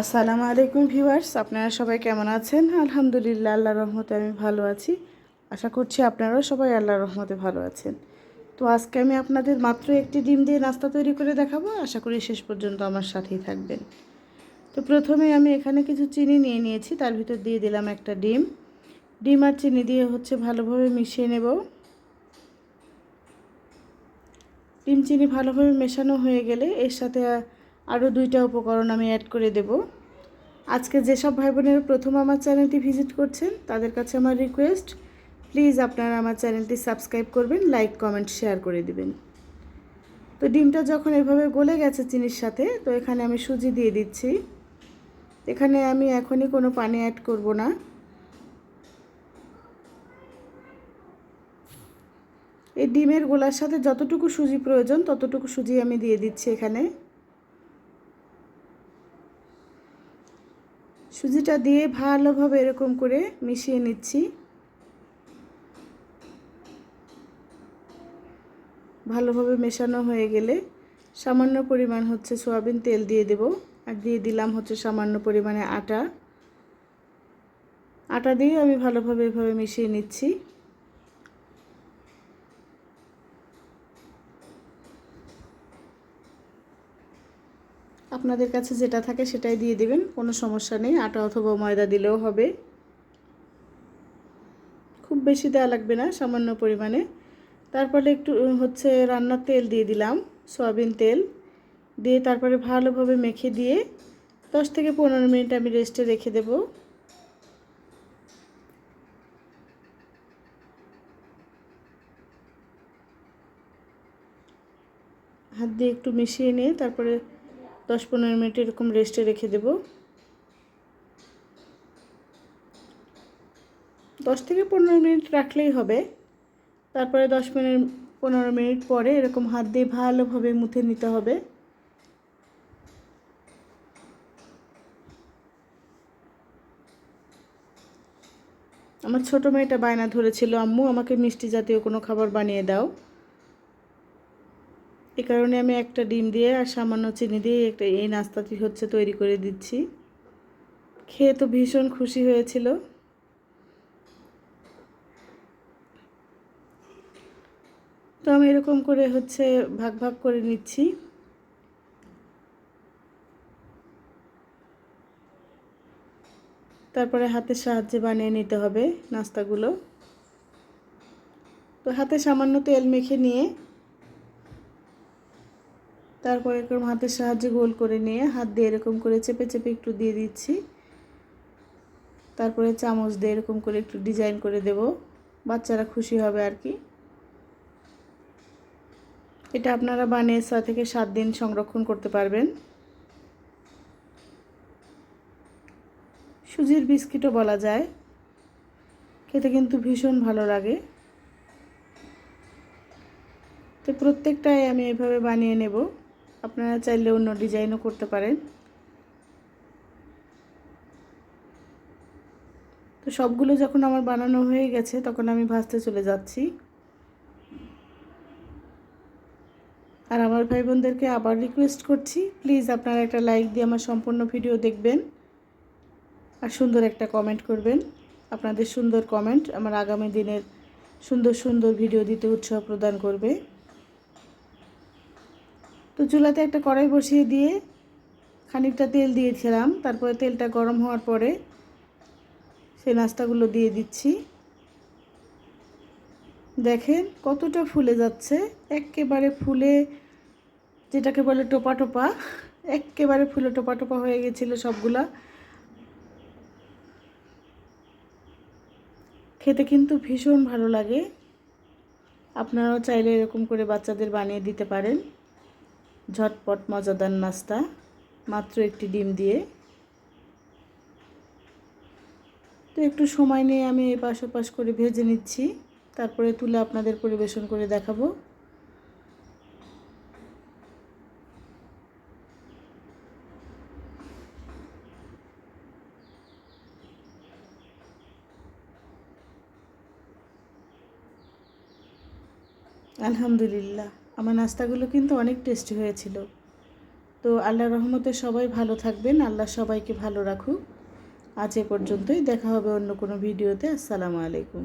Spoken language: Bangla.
আসসালামু আলাইকুম ভিউয়ার্স, আপনারা সবাই কেমন আছেন? আলহামদুলিল্লাহ আল্লাহ রহমতে আমি ভালো আছি। আশা করছি আপনারাও সবাই আল্লাহ রহমতে ভালো আছেন। তো আজকে আমি আপনাদের মাত্র একটি ডিম দিয়ে নাস্তা তৈরি করে দেখাবো। আশা করি শেষ পর্যন্ত আমার সাথেই থাকবেন। তো প্রথমে আমি এখানে কিছু চিনি নিয়ে নিয়েছি, তার ভিতর দিয়ে দিলাম একটা ডিম। ডিম আর চিনি দিয়ে হচ্ছে ভালোভাবে মিশিয়ে নেব। ডিম, চিনি ভালোভাবে মেশানো হয়ে গেলে এর সাথে আরও দুইটা উপকরণ আমি অ্যাড করে দেব। আজকে যেসব ভাই বোনেরা প্রথম আমার চ্যানেলটি ভিজিট করছেন, তাদের কাছে আমার রিকোয়েস্ট প্লিজ আপনারা আমার চ্যানেলটি সাবস্ক্রাইব করবেন লাইক কমেন্ট শেয়ার করে দিবেন। তো ডিমটা যখন এভাবে গলে গেছে চিনির সাথে, তো এখানে আমি সুজি দিয়ে দিচ্ছি। এখানে আমি এখনই কোনো পানি অ্যাড করব না। এই ডিমের গোলার সাথে যতটুকু সুজি প্রয়োজন, ততটুকু সুজি আমি দিয়ে দিচ্ছি এখানে। সুজিটা দিয়ে ভালোভাবে এরকম করে মিশিয়ে নিচ্ছি। ভালোভাবে মেশানো হয়ে গেলে সামান্য পরিমাণ হচ্ছে সোয়াবিন তেল দিয়ে দেব আর দিয়ে দিলাম হচ্ছে সামান্য পরিমাণে আটা। আটা দিয়ে আমি ভালোভাবে এভাবে মিশিয়ে নিচ্ছি। আপনাদের কাছে যেটা থাকে সেটাই দিয়ে দিবেন, কোনো সমস্যা নেই। আটা অথবা ময়দা দিলেও হবে। খুব বেশি দেওয়া লাগবে না, সামান্য পরিমাণে। তারপরে একটু হচ্ছে রান্নার তেল দিয়ে দিলাম, সয়াবিন তেল। দিয়ে তারপরে ভালোভাবে মেখে দিয়ে দশ থেকে পনেরো মিনিট আমি রেস্টে রেখে দেব। হাত দিয়ে একটু মিশিয়ে নিয়ে তারপরে দশ পনেরো মিনিট এরকম রেস্টে রেখে দেব। দশ থেকে পনেরো মিনিট রাখলেই হবে। তারপরে দশ মিনিট, পনেরো মিনিট পরে এরকম হাত দিয়ে ভালোভাবে মুথে নিতে হবে। আমার ছোটো মেয়েটা বায়না ধরেছিল, আম্মু, আমাকে মিষ্টি জাতীয় কোনো খাবার বানিয়ে দাও। এ কারণে আমি একটা ডিম দিয়ে আর সামান্য চিনি দিয়ে একটা এই নাস্তাটি হচ্ছে তৈরি করে দিচ্ছি। খেয়ে তো ভীষণ খুশি হয়েছিল। তো আমি এরকম করে হচ্ছে ভাগ ভাগ করে নিচ্ছি। তারপরে হাতের সাহায্যে বানিয়ে নিতে হবে নাস্তাগুলো। তো হাতে সামান্য তেল মেখে নিয়ে তারপর এরকম হাতের সাহায্যে গোল করে নিয়ে হাত দিয়ে এরকম করে চেপে চেপে একটু দিয়ে দিচ্ছি। তারপরে চামচ দিয়ে এরকম করে একটু ডিজাইন করে দেব। বাচ্চারা খুশি হবে আর কি। এটা আপনারা বানিয়ে ছয় থেকে সাত দিন সংরক্ষণ করতে পারবেন। সুজির বিস্কিটও বলা যায়। খেতে কিন্তু ভীষণ ভালো লাগে। তো প্রত্যেকটাই আমি এভাবে বানিয়ে নেব। আপনারা চাইলে অন্য ডিজাইনও করতে পারেন। তো সবগুলো যখন আমার বানানো হয়ে গেছে, তখন আমি ভাজতে চলে যাচ্ছি। আর আমার ভাই বোনদেরকে আবার রিকোয়েস্ট করছি প্লিজ আপনারা একটা লাইক দিয়ে আমার সম্পূর্ণ ভিডিও দেখবেন আর সুন্দর একটা কমেন্ট করবেন। আপনাদের সুন্দর কমেন্ট আমার আগামী দিনের সুন্দর সুন্দর ভিডিও দিতে উৎসাহ প্রদান করবে। তো চুলাতে একটা কড়াই বসিয়ে দিয়ে খানিকটা তেল দিয়েছিলাম। তারপরে তেলটা গরম হওয়ার পরে সেই নাস্তাগুলো দিয়ে দিচ্ছি। দেখেন কতটা ফুলে যাচ্ছে। একেবারে ফুলে যেটাকে বলে টোপা টোপা, একেবারে ফুলে টোপা টোপা হয়ে গেছিল সবগুলা। খেতে কিন্তু ভীষণ ভালো লাগে। আপনারাও চাইলে এরকম করে বাচ্চাদের বানিয়ে দিতে পারেন। ঝটপট মজাদার নাস্তা, মাত্র একটি ডিম দিয়ে। তো একটু সময় নিয়ে আমি এই পাশ পাশ করে ভেজে নিচ্ছি, তারপরে তুলে আপনাদের পরিবেশন করে দেখাবো। আলহামদুলিল্লাহ। আমার নাস্তাগুলো কিন্তু অনেক টেস্টি হয়েছিল। তো আল্লাহ রহমতে সবাই ভালো থাকবেন, আল্লাহ সবাইকে ভালো রাখুক। আজ এ পর্যন্তই, দেখা হবে অন্য কোনো ভিডিওতে। আসসালামু আলাইকুম।